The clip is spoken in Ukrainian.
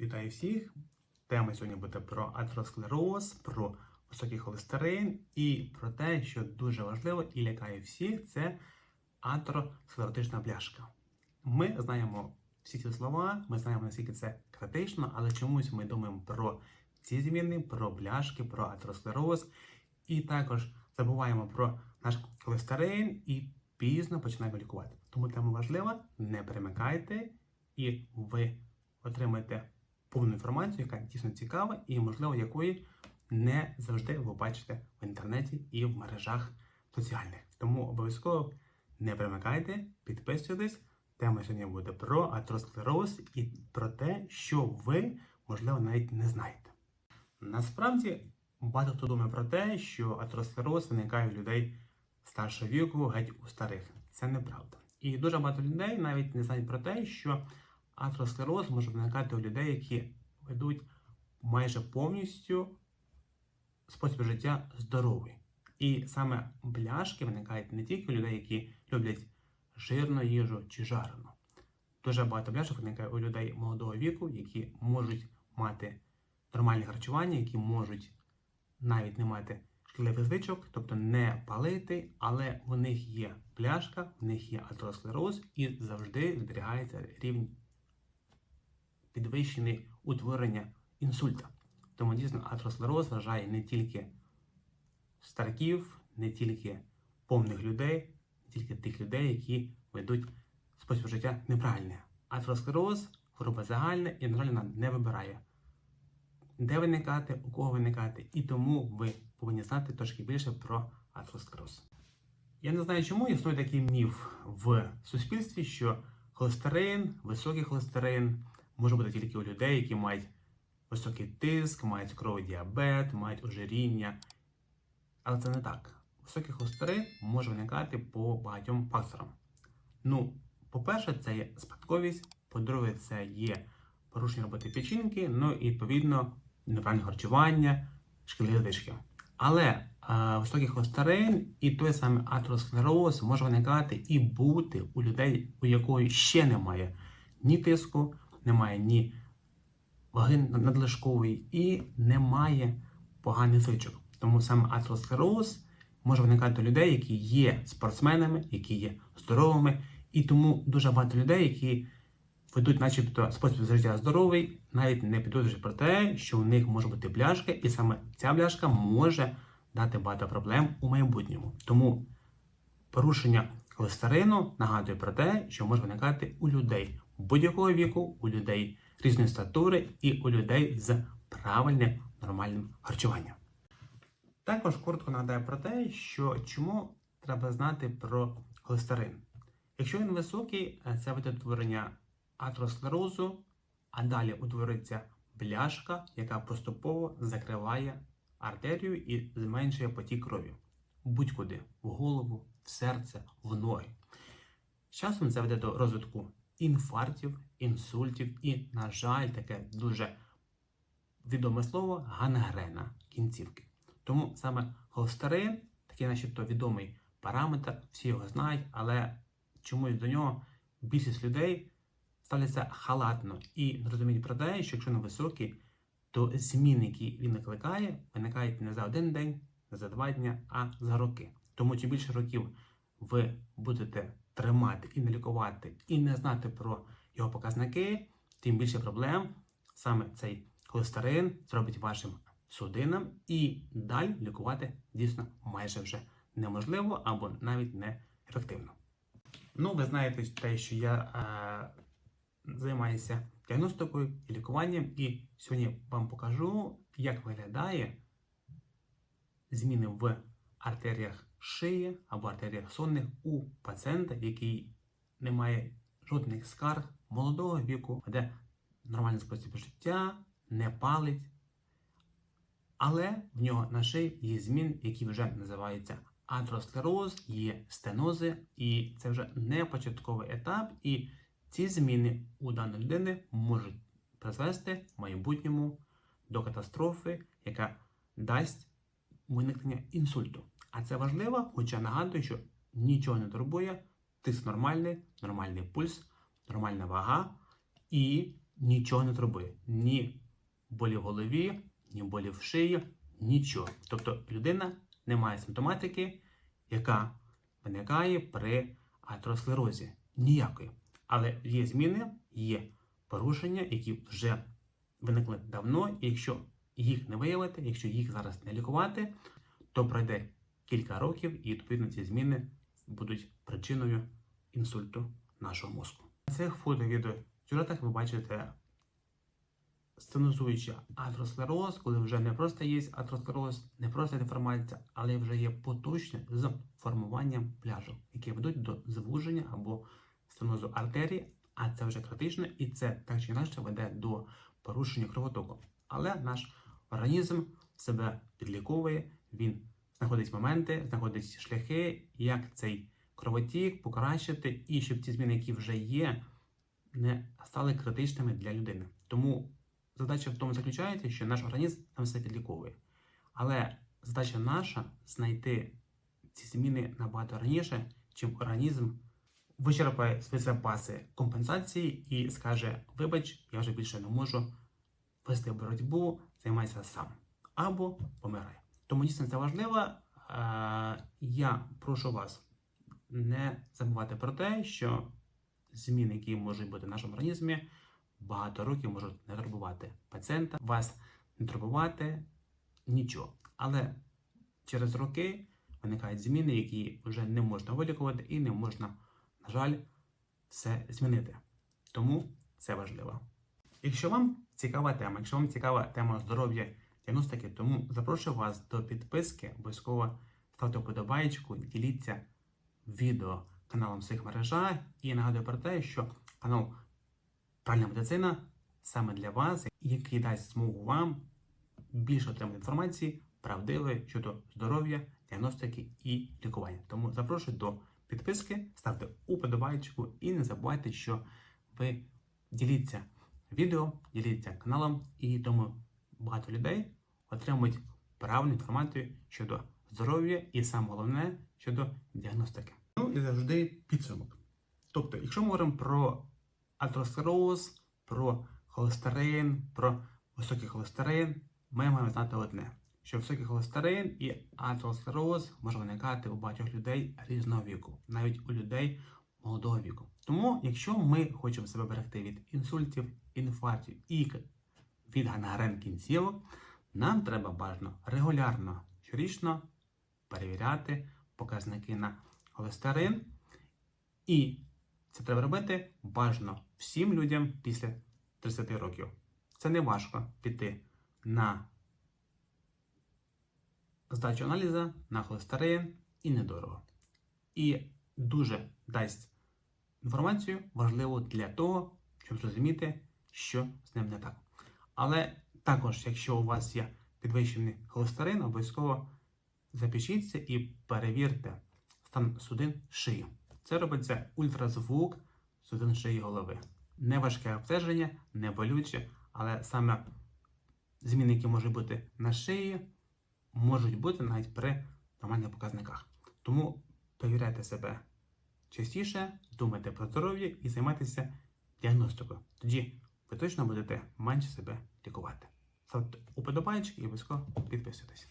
Вітаю всіх! Тема сьогодні буде про атеросклероз, про високий холестерин і про те, що дуже важливо і лякає всіх, це атеросклеротична бляшка. Ми знаємо всі ці слова, ми знаємо, наскільки це критично, але чомусь ми думаємо про ці зміни, про бляшки, про атеросклероз, і також забуваємо про наш холестерин і пізно починаємо лікувати. Тому тема важлива, не перемикайте, і ви отримаєте повну інформацію, яка дійсно цікава, і, можливо, якої не завжди ви бачите в інтернеті і в мережах соціальних. Тому обов'язково не перемикайте, підписуйтесь. Тема сьогодні буде про атеросклероз і про те, що ви, можливо, навіть не знаєте. Насправді, багато хто думає про те, що атеросклероз виникає у людей старшого віку, геть у старих. Це неправда. І дуже багато людей навіть не знають про те, що атеросклероз може виникати у людей, які ведуть майже повністю спосіб життя здоровий. І саме бляшки виникають не тільки у людей, які люблять жирну їжу чи жарену. Дуже багато бляшок виникає у людей молодого віку, які можуть мати нормальне харчування, які можуть навіть не мати шкідливих звичок, тобто не палити, але у них є пляшка, в них є атеросклероз і завжди зберігається рівень підвищений утворення інсульта. Тому дійсно атеросклероз вражає не тільки стариків, не тільки повних людей, не тільки тих людей, які ведуть спосіб життя неправильний. Атеросклероз хвороба загальна і, на жаль, вона не вибирає, де виникати, у кого виникати, і тому ви повинні знати трошки більше про атеросклероз. Я не знаю, чому існує такий міф в суспільстві, що холестерин, високий холестерин може бути тільки у людей, які мають високий тиск, мають цукровий діабет, мають ожиріння. Але це не так. Високий холестерин може виникати по багатьом факторам. Ну, по-перше, це є спадковість, по-друге, це є порушення роботи печінки, ну і відповідно неправильне харчування, шкідливі звички. Але а, високий холестерин і той самий атеросклероз може виникати і бути у людей, у якої ще немає ні тиску, немає ні ваги надлишкової і немає поганих звичок. Тому саме атеросклероз може виникати у людей, які є спортсменами, які є здоровими, і тому дуже багато людей, які ведуть, начебто, спосіб життя здоровий, навіть не підозрюють про те, що у них може бути бляшка, і саме ця бляшка може дати багато проблем у майбутньому. Тому порушення холестерину нагадує про те, що може виникати у людей будь-якого віку, у людей різної статури і у людей з правильним нормальним харчуванням. Також коротко нагадаю про те, що чому треба знати про холестерин. Якщо він високий, це веде утворення атеросклерозу, а далі утвориться бляшка, яка поступово закриває артерію і зменшує потік крові. Будь-куди в голову, в серце, в ноги. З часом це веде до розвитку інфарктів, інсультів і, на жаль, таке дуже відоме слово гангрена кінцівки. Тому саме холестерин, такий начебто відомий параметр, всі його знають, але чомусь до нього більшість людей ставляться халатно і розуміють про те, що якщо не високий, то зміни, які він викликає, виникають не за один день, не за два дні, а за роки. Тому чим більше років ви будете тримати і не лікувати, і не знати про його показники, тим більше проблем саме цей холестерин зробить вашим судинам, і далі лікувати дійсно майже вже неможливо або навіть не ефективно. Ну, ви знаєте те, що я е, займаюся діагностикою і лікуванням, і сьогодні вам покажу, як виглядає зміни в артеріях шиї або артеріях сонних у пацієнта, який не має жодних скарг молодого віку, веде нормальний спосіб життя, не палить, але в нього на шиї є змін, які вже називаються атеросклероз, є стенози, і це вже не початковий етап. І ці зміни у даної людини можуть призвести в майбутньому до катастрофи, яка дасть виникнення інсульту. А це важливо, хоча нагадую, що нічого не турбує, тиск нормальний, нормальний пульс, нормальна вага і нічого не турбує. Ні болі в голові, ні болі в шиї, нічого. Тобто людина не має симптоматики, яка виникає при атеросклерозі. Ніякої. Але є зміни, є порушення, які вже виникли давно, і якщо їх не виявити, якщо їх зараз не лікувати, то пройде кілька років, і відповідно ці зміни будуть причиною інсульту нашого мозку. На цих фото-відео сюжетах ви бачите стенозуючий атеросклероз, коли вже не просто є атеросклероз, не просто деформація, але вже є поточне з формуванням пляжу, які ведуть до звуження або стенозу артерії, а це вже критично, і це так чи інакше веде до порушення кровотоку. Але наш організм себе підліковує, він знаходить моменти, знаходить шляхи, як цей кровотік покращити, і щоб ці зміни, які вже є, не стали критичними для людини. Тому задача в тому заключається, що наш організм нам все підліковує. Але задача наша знайти ці зміни набагато раніше, чим організм вичерпає свої запаси компенсації і скаже: Вибач, я вже більше не можу вести боротьбу, займайся сам або помирай. Тому дійсно це важливо. Е, Я прошу вас не забувати про те, що зміни, які можуть бути в нашому організмі, багато років можуть не турбувати пацієнта, вас не турбувати нічого. Але через роки виникають зміни, які вже не можна вилікувати і не можна, на жаль, все змінити. Тому це важливо. Якщо вам цікава тема, якщо вам цікава тема здоров'я діагностики, тому запрошую вас до підписки, обов'язково ставте вподобайку, діліться відео каналом в своїх мережах. І нагадую про те, що канал Правильна медицина саме для вас, який дасть змогу вам більше отримати інформації правдивої щодо здоров'я, діагностики і лікування. Тому запрошую до підписки, ставте уподобайку і не забувайте, що ви діліться відео, діліться каналом, і тому багато людей отримують правильну інформацію щодо здоров'я і саме головне щодо діагностики. Ну і завжди підсумок. Тобто, якщо ми говоримо про атеросклероз, про холестерин, про високий холестерин, ми маємо знати одне: що високий холестерин і атеросклероз може виникати у багатьох людей різного віку, навіть у людей молодого віку. Тому, якщо ми хочемо себе берегти від інсультів, інфарктів і від гангрен кінцівок, нам треба бажано регулярно щорічно перевіряти показники на холестерин. І це треба робити бажано всім людям після 30 років. Це не важко піти на здачу аналізу на холестерин і недорого. І дуже дасть інформацію важливу для того, щоб зрозуміти, що з ним не так. Але також, якщо у вас є підвищений холестерин, обов'язково запишіться і перевірте стан судин шиї. Це робиться ультразвук судин шиї голови. Не важке обстеження, не болюче, але саме зміни, які можуть бути на шиї, можуть бути навіть при нормальних показниках. Тому перевіряйте себе частіше, думайте про здоров'я і займайтеся діагностикою. Тоді ви точно будете менше себе лікувати. Ставте уподобайки і обов'язково підписуйтесь.